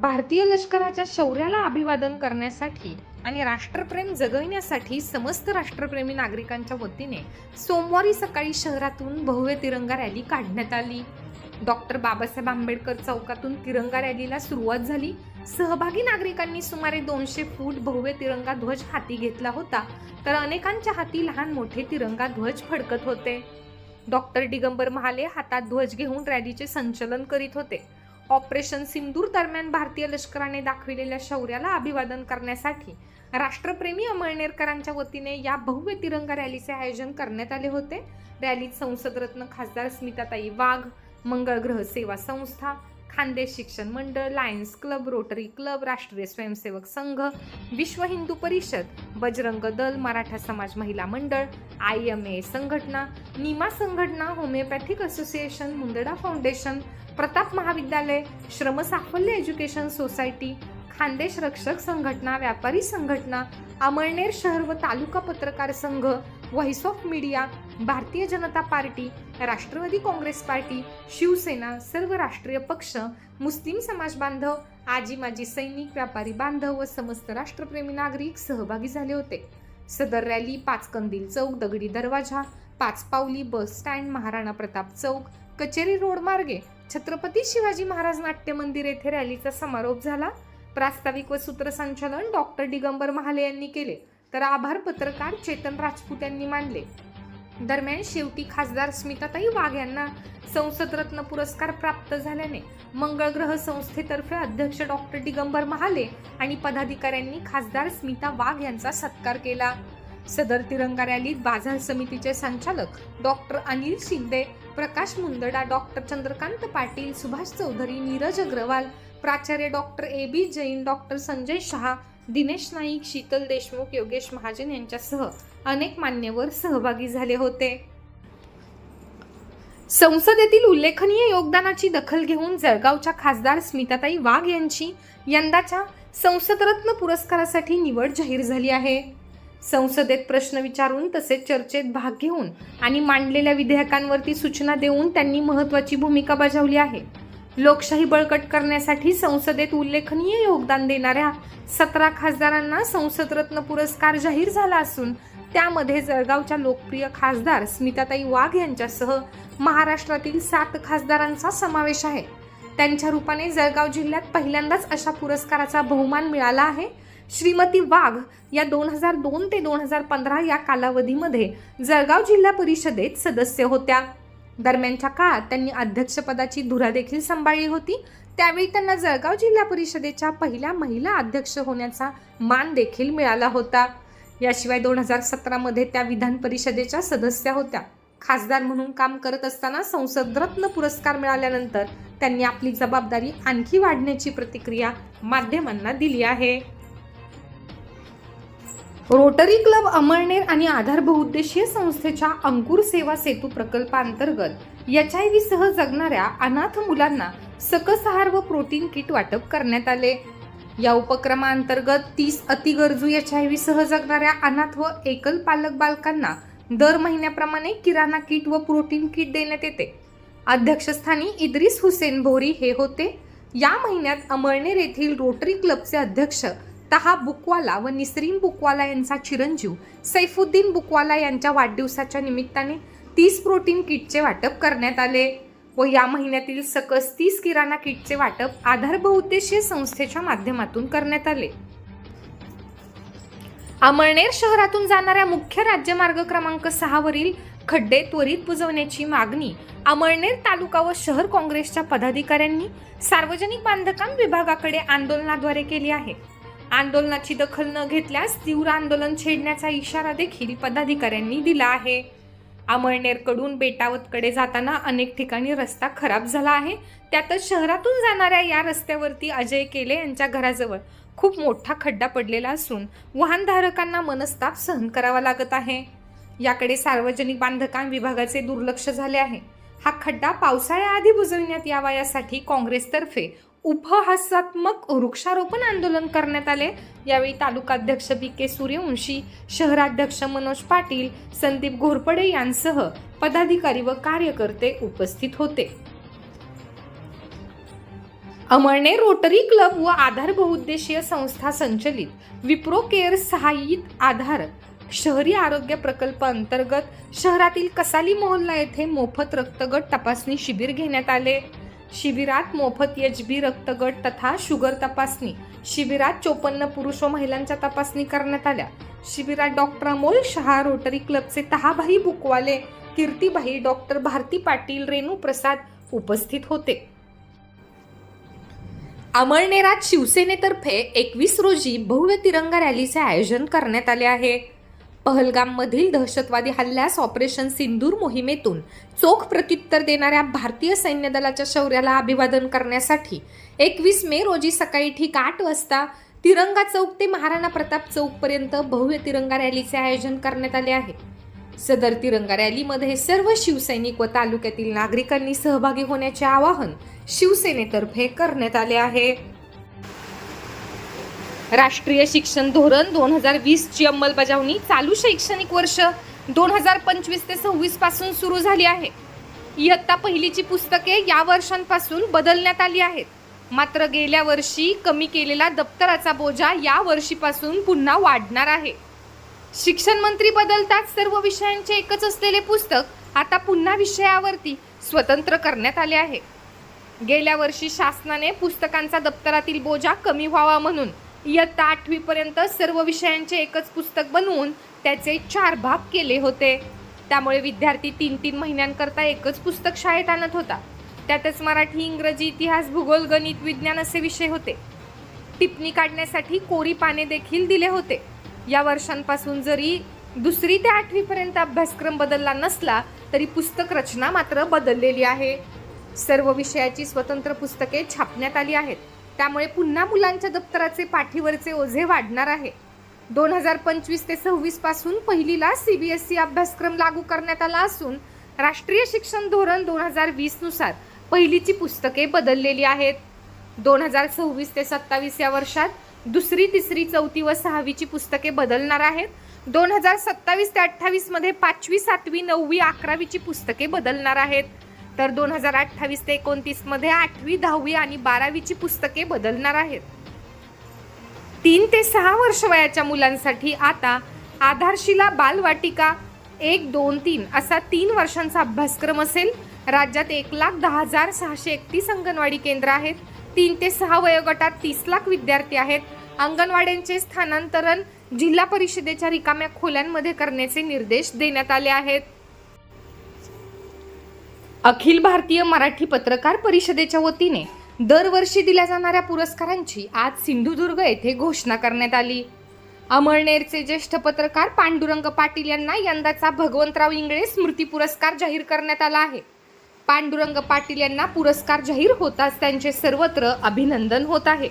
भारतीय लष्कराच्या शौर्याला अभिवादन करण्यासाठी आणि राष्ट्रप्रेम जगविण्यासाठी समस्त राष्ट्रप्रेमी नागरिकांच्या वतीने सोमवारी सकाळी शहरातून भव्य तिरंगा रॅली काढण्यात आली. डॉक्टर बाबासाहेब आंबेडकर चौकातून तिरंगा रॅलीला सुरुवात झाली. सहभागी नागरिकांनी सुमारे दोनशे फूट भव्य तिरंगा ध्वज हाती घेतला होता तर अनेकांच्या हाती लहान मोठे तिरंगा ध्वज फडकत होते. डॉक्टर दिगंबर महाले हातात ध्वज घेऊन रॅलीचे संचलन करीत होते. ऑपरेशन सिंदूर दरम्यान भारतीय लष्कराने दाखविलेल्या शौर्याला अभिवादन करण्यासाठी राष्ट्रप्रेमी अमळनेरकरांच्या वतीने या भव्य तिरंगा रॅलीचे आयोजन करण्यात आले होते. रॅलीत संसदरत्न खासदार स्मिताताई वाघ मंगळग्रह सेवा संस्था खानदेश शिक्षण मंडळ लायन्स क्लब रोटरी क्लब राष्ट्रीय स्वयंसेवक संघ विश्व हिंदू परिषद बजरंग दल मराठा समाज महिला मंडळ आय एम ए संघटना निमा संघटना homeopathic association Mundada foundation Pratap महाविद्यालय श्रमसाफल्य एज्युकेशन सोसायटी खानदेश रक्षक संघटना व्यापारी संघटना अमळनेर शहर व तालुका पत्रकार संघ voice of media Bharatiya Janata party Rashtravadi Congress party Shivsena सर्व राष्ट्रीय पक्ष मुस्लिम समाज बांधव आजी माजी सैनिक व्यापारी बांधव व समस्त राष्ट्रप्रेमी नागरिक सहभागी झाले होते. सदर रॅली पाच कंदील चौक Dagadi Darwaja Panch Pawali bus stand Maharana Pratap Chowk Kacheri road मार्गे छत्रपती शिवाजी महाराज नाट्य मंदिर येथे रॅलीचा समारोप झाला. प्रास्ताविक व सूत्रसंचालन डॉक्टर दिगंबर महाले यांनी केले. तर आभार पत्रकार चेतन राजपूत यांनी मानले. दरम्यान शेवटी खासदार स्मिताताई वाघ यांना संसदरत्न पुरस्कार प्राप्त झाल्याने मंगळग्रह संस्थेतर्फे अध्यक्ष डॉक्टर दिगंबर महाले आणि पदाधिकाऱ्यांनी खासदार स्मिता वाघ यांचा सत्कार केला. सदर तिरंगा रॅलीत बाजार समितीचे संचालक डॉक्टर अनिल शिंदे प्रकाश मुंदडा डॉक्टर चंद्रकांत पाटील सुभाष चौधरी नीरज अग्रवाल प्राचार्य doctor A B Jain doctor Sanjay Shah Dinesh Naik Sheetal Deshmukh Yogesh Mahajan यांच्यासह अनेक मान्यवर सहभागी झाले होते. संसदेतील उल्लेखनीय योगदानाची दखल घेऊन जळगावच्या खासदार स्मिताताई वाघ यांची यंदाच्या संसदरत्न पुरस्कारासाठी निवड जाहीर झाली आहे. संसदेत प्रश्न विचारून तसेच चर्चेत भाग घेऊन आणि मांडलेल्या विधेयकांवरती सूचना देऊन त्यांनी महत्वाची भूमिका बजावली आहे. लोकशाही बळकट करण्यासाठी संसदेत उल्लेखनीय योगदान देणाऱ्या सतरा खासदारांना संसदरत्न पुरस्कार जाहीर झाला असून त्यामध्ये जळगावच्या लोकप्रिय खासदार स्मिताताई वाघ यांच्यासह महाराष्ट्रातील सात खासदारांचा समावेश आहे. त्यांच्या रूपाने जळगाव जिल्ह्यात पहिल्यांदाच अशा पुरस्काराचा बहुमान मिळाला आहे. श्रीमती वाघ या दोन हजार दोन ते दोन हजार पंधरा या कालावधीमध्ये जळगाव जिल्हा परिषदेत सदस्य होत्या. दरम्यानच्या काळात त्यांनी अध्यक्षपदाची धुरा देखील सांभाळली होती. त्यावेळी त्यांना जळगाव जिल्हा परिषदेच्या पहिल्या महिला अध्यक्ष होण्याचा मान देखील मिळाला होता. याशिवाय दोन हजार सतरामध्ये त्या विधान परिषदेच्या सदस्या होत्या. खासदार म्हणून काम करत असताना संसदरत्न पुरस्कार मिळाल्यानंतर त्यांनी आपली जबाबदारी आणखी वाढण्याची प्रतिक्रिया माध्यमांना दिली आहे. रोटरी क्लब अमळनेर आणि आधार बहुउद्देशीय संस्थेच्या अंकुर सेवा सेतू प्रकल्पांतर्गत एच आय व्ही सह जगणाऱ्या अनाथ मुलांना सकस आहार व प्रोटीन किट वाटप करण्यात आले. या उपक्रमाअंतर्गत तीस अतिगरजू एच आय व्ही सह जगणाऱ्या अनाथ व एकल पालक बालकांना दर महिन्याप्रमाणे किराणा किट व प्रोटीन किट देण्यात येते. अध्यक्षस्थानी इद्रिस हुसेन भोरी हे होते. या महिन्यात अमळनेर येथील रोटरी क्लबचे अध्यक्ष तहा बुकवाला व निसरीन बुकवाला यांचा चिरंजीव सैफुद्दीन बुकवाला यांच्या वाढदिवसाच्या निमित्ताने तीस प्रोटीन किटचे वाटप करण्यात आले. व या महिन्यातील सकस तीस किराणा किटचे वाटप आधार बहुउद्देशीय संस्थेच्या माध्यमातून करण्यात आले. अमळनेर शहरातून जाणाऱ्या मुख्य राज्यमार्ग क्रमांक सहावरील खड्डे त्वरित बुजवण्याची मागणी अमळनेर तालुका व शहर काँग्रेसच्या पदाधिकाऱ्यांनी सार्वजनिक बांधकाम विभागाकडे आंदोलनाद्वारे केली आहे. आंदोलनाची दखल न घेतल्यास तीव्र आंदोलन छेडण्याचा इशारा देखील पदाधिकाऱ्यांनी दिला आहे. अमळनेरकडून बेटावतकडे जाताना अनेक ठिकाणी रस्ता खराब झाला आहे. त्यातच शहरातून जाणाऱ्या या रस्त्यावरती अजय केले यांच्या घराजवळ खूप मोठा खड्डा पडलेला असून वाहनधारकांना मनस्ताप सहन करावा लागत आहे. याकडे सार्वजनिक बांधकाम विभागाचे दुर्लक्ष झाले आहे. हा खड्डा पावसाळ्याआधी बुजविण्यात यावा यासाठी काँग्रेसतर्फे उपहासात्मक वृक्षारोपण आंदोलन करण्यात आले. यावेळी तालुकाध्यक्ष बी के सूर्यवंशी शहराध्यक्ष मनोज पाटील संदीप घोरपडे यांसह पदाधिकारी व कार्यकर्ते उपस्थित होते. अमळने रोटरी क्लब व आधार बहुउद्देशीय संस्था संचलित विप्रो केअर सहाय्यित आधार शहरी आरोग्य प्रकल्प अंतर्गत शहरातील कसाली मोहल्ला येथे मोफत रक्तगट तपासणी शिबिर घेण्यात आले. शिबिरात मोफत एच बी रक्तगट तथा शुगर तपासणी. शिबिरात चोपन्न पुरुष व महिलांच्या तपासणी करण्यात आल्या. शिबिरात डॉक्टर अमोल शहा रोटरी क्लबचे तहाभाई बुकवाले कीर्तीबाई डॉक्टर भारती पाटील रेणू प्रसाद उपस्थित होते. अमळनेरात शिवसेनेतर्फे एकवीस रोजी भव्य तिरंगा रॅलीचे आयोजन करण्यात आले आहे. पहलगाममधील दहशतवादी हल्ल्यास ऑपरेशन सिंदूर मोहिमेतून चोख प्रत्युत्तर देणाऱ्या भारतीय सैन्य दलाच्या शौर्याला अभिवादन करण्यासाठी एकवीस मे रोजी सकाळी ठीक आठ वाजता तिरंगा चौक ते महाराणा प्रताप चौकपर्यंत भव्य तिरंगा रॅलीचे आयोजन करण्यात आले आहे. सदर तिरंगा रॅलीमध्ये सर्व शिवसैनिक व तालुक्यातील नागरिकांनी सहभागी होण्याचे आवाहन शिवसेनेतर्फे करण्यात आले आहे. राष्ट्रीय शिक्षण धोरण दोन हजार वीसची अंमलबजावणी चालू शैक्षणिक वर्ष दोन हजार पंचवीस ते सव्वीसपासून सुरू झाली आहे. इयत्ता पहिलीची पुस्तके या वर्षांपासून बदलण्यात आली आहेत. मात्र गेल्या वर्षी कमी केलेला दप्तराचा बोजा या वर्षीपासून पुन्हा वाढणार आहे. शिक्षण मंत्री बदलताच सर्व विषयांचे एकच असलेले पुस्तक आता पुन्हा विषयावरती स्वतंत्र करण्यात आले आहे. गेल्या वर्षी शासनाने पुस्तकांचा दप्तरातील बोजा कमी व्हावा म्हणून इयत्ता आठवीपर्यंत सर्व विषयांचे एकच पुस्तक बनवून त्याचे चार भाग केले होते. त्यामुळे विद्यार्थी तीन तीन महिन्यांकरता एकच पुस्तक शाळेत आणत होता. त्यातच मराठी इंग्रजी इतिहास भूगोल गणित विज्ञान असे विषय होते. टिप्पणी काढण्यासाठी कोरी पाने देखील दिले होते. या वर्षांपासून जरी दुसरी ते आठवीपर्यंत अभ्यासक्रम बदलला नसला तरी पुस्तक रचना मात्र बदललेली आहे. सर्व विषयाची स्वतंत्र पुस्तके छापण्यात आली आहेत. त्यामुळे पुन्हा मुलांच्या दप्तराचे पाठीवरचे ओझे वाढणार आहे. दोन हजार पंचवीस ते सव्वीसपासून पहिलीला सीबीएसई अभ्यासक्रम लागू करण्यात आला असून राष्ट्रीय शिक्षण धोरण दोन हजार वीसनुसार पहिलीची पुस्तके बदललेली आहेत. दोन हजार सव्वीस ते सत्तावीस या वर्षात दुसरी तिसरी चौथी व सहावीची पुस्तके बदलणार आहेत. दोन हजार सत्तावीस ते अठ्ठावीसमध्ये पाचवी सातवी नववी अकरावीची पुस्तके बदलणार आहेत. तर दोन हजार अठ्ठावीस ते एकोणतीसमध्ये आठवी दहावी आणि बारावीची पुस्तके बदलणार आहेत. तीन ते सहा वर्ष वयाच्या मुलांसाठी आता आधारशिला बालवाटिका एक दोन तीन असा तीन वर्षांचा अभ्यासक्रम असेल. राज्यात एक लाख दहा हजार सहाशे एकतीस अंगणवाडी केंद्र आहेत. तीन ते सहा वयोगटात तीस लाख विद्यार्थी आहेत. अंगणवाड्यांचे स्थानांतरण जिल्हा परिषदेच्या रिकाम्या खोल्यांमध्ये करण्याचे निर्देश देण्यात आले आहेत. अखिल भारतीय मराठी पत्रकार परिषदेच्या वतीने दरवर्षी दिल्या जाणाऱ्या पुरस्कारांची आज सिंधुदुर्ग येथे घोषणा करण्यात आली. अमळनेरचे ज्येष्ठ पत्रकार पांडुरंग पाटील यांना यंदाचा भगवंतराव इंगळे स्मृती पुरस्कार जाहीर करण्यात आला आहे. पांडुरंग पाटील यांना पुरस्कार जाहीर होताच त्यांचे सर्वत्र अभिनंदन होत आहे.